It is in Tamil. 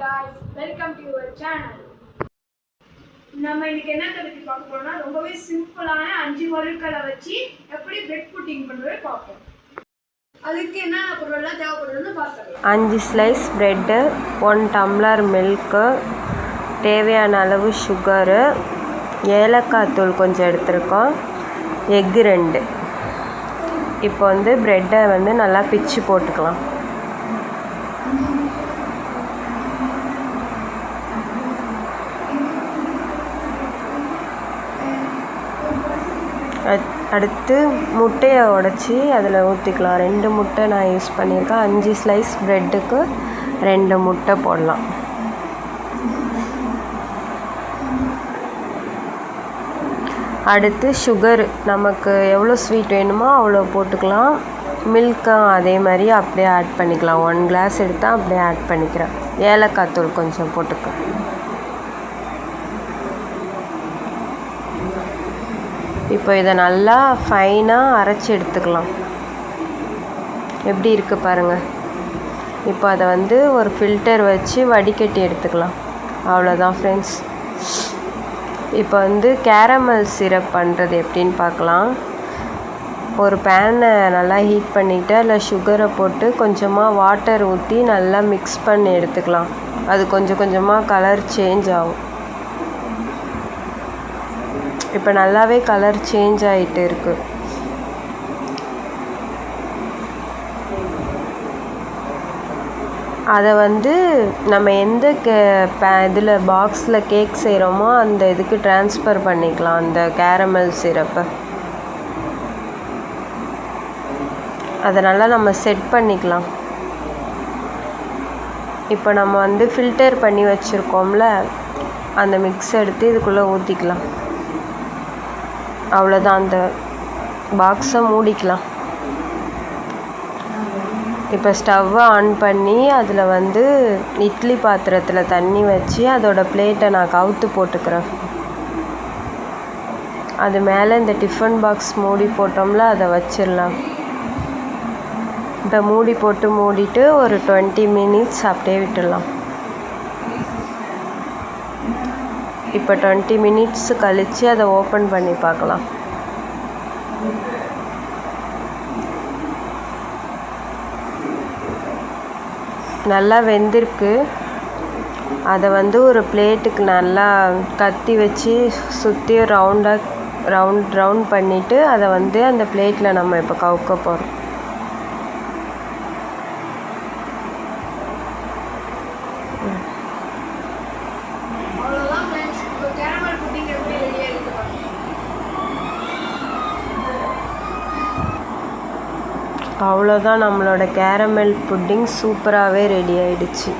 guys, welcome to our channel. நம்ம இன்னைக்கு என்ன கதை பார்க்க போறோம்னா ரொம்பவே சிம்பிளான அஞ்சு பொருட்களை வச்சு எப்படி பிரெட் புட்டிங் பண்ணுறது பார்ப்போம். அதுக்கு என்னென்ன பொருள்லாம் தேவைப்படுதுன்னு பார்த்துக்கலாம் அஞ்சு slice bread one tumbler milk தேவையான அளவு சுகரு ஏலக்காய் தூள் கொஞ்சம் எடுத்திருக்கோம் எக்கு ரெண்டு. இப்போ வந்து ப்ரெட்டை வந்து நல்லா பிச்சு போட்டுக்கலாம். அடுத்து முட்டையை உடச்சி அதில் ஊற்றிக்கலாம். ரெண்டு முட்டை நான் யூஸ் பண்ணியிருக்கேன். அஞ்சு ஸ்லைஸ் ப்ரெட்டுக்கு ரெண்டு முட்டை போடலாம். அடுத்து சுகர் நமக்கு எவ்வளோ ஸ்வீட் வேணுமோ அவ்வளோ போட்டுக்கலாம். மில்க்கும் அதே மாதிரி அப்படியே ஆட் பண்ணிக்கலாம். ஒன் கிளாஸ் எடுத்தால் அப்படியே ஆட் பண்ணிக்கிறேன். ஏலக்காய் தூள் கொஞ்சம் போட்டுக்கலாம் இப்போ இதை நல்லா ஃபைனாக அரைச்சி எடுத்துக்கலாம். எப்படி இருக்குது பாருங்கள் இப்போ அதை வந்து ஒரு ஃபில்டர் வச்சு வடிகட்டி எடுத்துக்கலாம். அவ்வளோதான் ஃப்ரெண்ட்ஸ் இப்போ வந்து கேரமல் சிரப் பண்ணுறது எப்படின்னு பார்க்கலாம். ஒரு பேனை நல்லா ஹீட் பண்ணிவிட்டு அதில் சுகரை போட்டு கொஞ்சமாக வாட்டர் ஊற்றி நல்லா மிக்ஸ் பண்ணி எடுத்துக்கலாம். அது கொஞ்சம் கொஞ்சமாக கலர் சேஞ்ச் ஆகும். இப்போ நல்லாவே கலர் சேஞ்ச் ஆகிட்டு இருக்கு. அதை வந்து நம்ம எந்த கே பே இதில் பாக்ஸில் கேக் செய்கிறோமோ அந்த இதுக்கு ட்ரான்ஸ்ஃபர் பண்ணிக்கலாம் அந்த கேரமல் சிரப்பை அதை நல்லா நம்ம செட் பண்ணிக்கலாம். இப்போ நம்ம வந்து ஃபில்டர் பண்ணி வச்சுருக்கோம்ல அந்த மிக்ஸ் எடுத்து இதுக்குள்ளே ஊற்றிக்கலாம் அவ்வளோதான் அந்த பாக்ஸை மூடிக்கலாம். இப்போ ஸ்டவ்வை ஆன் பண்ணி அதில் வந்து இட்லி பாத்திரத்தில் தண்ணி வச்சு அதோட பிளேட்டை நான் கவுத்து போட்டுக்கிறேன். அது மேலே இந்த டிஃபன் பாக்ஸ் மூடி போட்டோம்ல அதை வச்சிடலாம். இப்போ மூடி போட்டு மூடிட்டு ஒரு டுவெண்ட்டி மினிட்ஸ் அப்படியே விட்டுடலாம். இப்போ டுவெண்ட்டி மினிட்ஸ் கழித்து அதை ஓப்பன் பண்ணி பார்க்கலாம். நல்லா வெந்திருக்கு. அதை வந்து ஒரு பிளேட்டுக்கு நல்லா கத்தி வச்சு சுற்றி ரவுண்டாக ரவுண்ட் ரவுண்ட் பண்ணிவிட்டு அதை வந்து அந்த பிளேட்டில் நம்ம இப்போ கவுக்க போகிறோம். அவ்வளோதான் ஃப்ரெண்ட்ஸ் இப்போ கேரமல் புட்டிங் எப்படி ரெடியாக இருக்குது பாருங்க அவ்வளோதான் நம்மளோட கேரமல் புட்டிங் சூப்பராகவே ரெடி ஆயிடுச்சு.